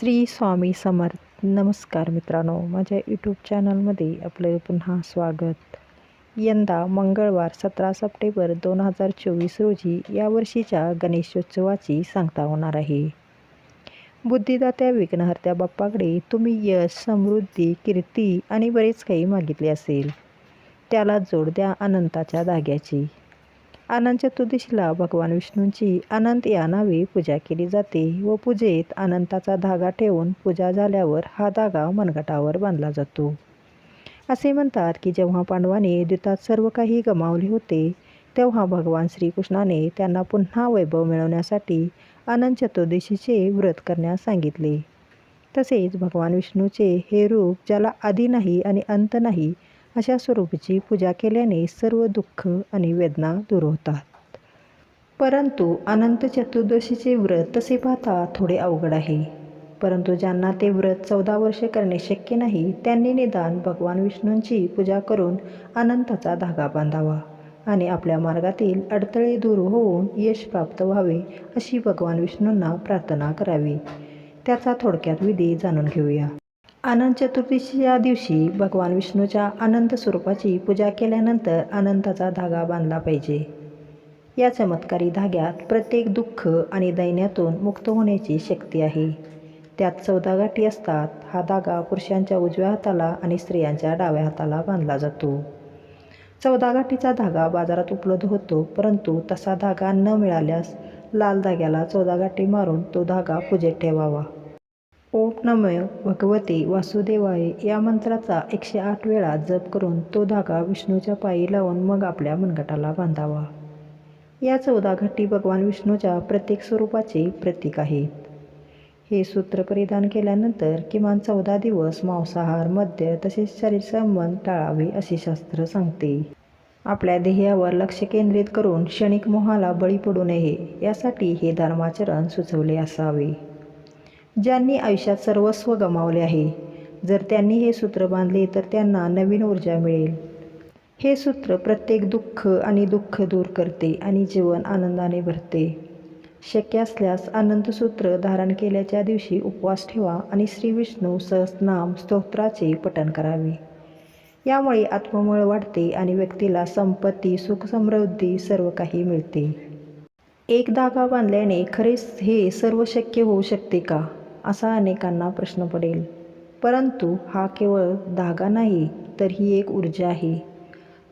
श्री स्वामी समर्थ. नमस्कार मित्रांनो माझ्या यूट्यूब चॅनलमध्ये आपलं पुन्हा स्वागत. यंदा मंगळवार सतरा सप्टेंबर दोन हजार चोवीस रोजी या वर्षीच्या गणेशोत्सवाची सांगता होणार आहे. बुद्धिदात्या विघ्नहर्त्या बाप्पाकडे तुम्ही यश समृद्धी कीर्ती आणि बरेच काही मागितले असेल. त्याला जोड द्या अनंताच्या धाग्याची. अनंत चतुर्दशीला भगवान विष्णूंची अनंत या नावे पूजा केली जाते व पूजेत अनंताचा धागा ठेवून पूजा झाल्यावर हा धागा मनगटावर बांधला जातो. असे म्हणतात की जेव्हा पांडवाने द्वितात सर्व काही गमावले होते तेव्हा भगवान श्रीकृष्णाने त्यांना पुन्हा वैभव मिळवण्यासाठी अनंत चतुर्दशीचे व्रत करण्यास सांगितले. तसेच भगवान विष्णूचे हे रूप ज्याला आधी नाही आणि अंत नाही अशा स्वरूपाची पूजा केल्याने सर्व दुःख आणि वेदना दूर होतात. परंतु अनंत चतुर्दशीचे व्रत तसे पाहता थोडे अवघड आहे. परंतु ज्यांना ते व्रत चौदा वर्षे करणे शक्य नाही त्यांनी निदान भगवान विष्णूंची पूजा करून अनंताचा धागा बांधावा आणि आपल्या मार्गातील अडथळे दूर होऊन यश प्राप्त व्हावे अशी भगवान विष्णूंना प्रार्थना करावी. त्याचा थोडक्यात विधी जाणून घेऊया. अनंत चतुर्दशीच्या दिवशी भगवान विष्णूच्या अनंत स्वरूपाची पूजा केल्यानंतर अनंताचा धागा बांधला पाहिजे. या चमत्कारी धाग्यात प्रत्येक दुःख आणि दैन्यातून मुक्त होण्याची शक्ती आहे. त्यात चौदा गाठी असतात. हा धागा पुरुषांच्या उजव्या हाताला आणि स्त्रियांच्या डाव्या हाताला बांधला जातो. चौदा गाठीचा धागा बाजारात उपलब्ध होतो परंतु तसा धागा न मिळाल्यास लाल धाग्याला चौदा गाठी मारून तो धागा पूजेत ठेवावा. ओम नमो भगवते वासुदेवाय या मंत्राचा एकशे आठ वेळा जप करून तो धागा विष्णूच्या पायी लावून मग आपल्या मनगटाला बांधावा. या चौदा घट्टी भगवान विष्णूच्या प्रत्येक स्वरूपाचे प्रतीक आहेत. हे सूत्र परिधान केल्यानंतर किमान चौदा दिवस मांसाहार मद्य तसेच शरीर संबंध टाळावे असे शास्त्र सांगते. आपल्या ध्येयावर लक्ष केंद्रित करून क्षणिक मोहाला बळी पडू नये यासाठी हे धर्माचरण सुचवले असावे. ज्यांनी आयुष्यात सर्वस्व गमावले आहे. जर त्यांनी हे सूत्र बांधले तर त्यांना नवीन ऊर्जा मिळेल. हे सूत्र प्रत्येक दुःख आणि दुःख दूर करते आणि जीवन आनंदाने भरते. शक्य असल्यास आनंदसूत्र धारण केल्याच्या दिवशी उपवास ठेवा आणि श्री विष्णू सहस्रनाम स्तोत्राचे पठण करावे. यामुळे आत्मबळ वाढते आणि व्यक्तीला संपत्ती सुख समृद्धी सर्व काही मिळते. एक धागा बांधल्याने खरेच हे सर्व शक्य होऊ शकते का? असा अनेकांना प्रश्न पडेल. परंतु हा केवळ धागा नाही तर ही एक ऊर्जा आहे.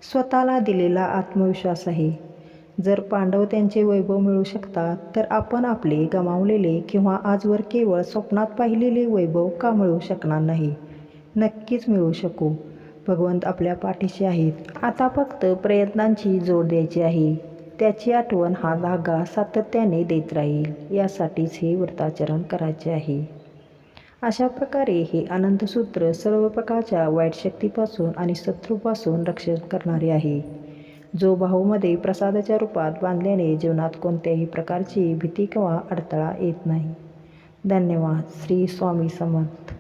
स्वतःला दिलेला आत्मविश्वास आहे. जर पांडव त्यांचे वैभव मिळू शकतात तर आपण आपले गमावलेले किंवा आजवर केवळ स्वप्नात पाहिलेले वैभव का मिळू शकणार नाही? नक्कीच मिळू शकू. भगवंत आपल्या पाठीशी आहेत. आता फक्त प्रयत्नांची जोड द्यायची आहे. त्याची आठवण हा धागा सातत्याने देत राहील. यासाठीच हे व्रताचरण करायचे आहे. अशा प्रकारे हे अनंतसूत्र सर्व प्रकारच्या वाईट शक्तीपासून आणि शत्रूपासून रक्षण करणारे आहे. जो भाऊमध्ये प्रसादाच्या रूपात बांधल्याने जीवनात कोणत्याही प्रकारची भीती किंवा अडथळा येत नाही. धन्यवाद. श्री स्वामी समर्थ.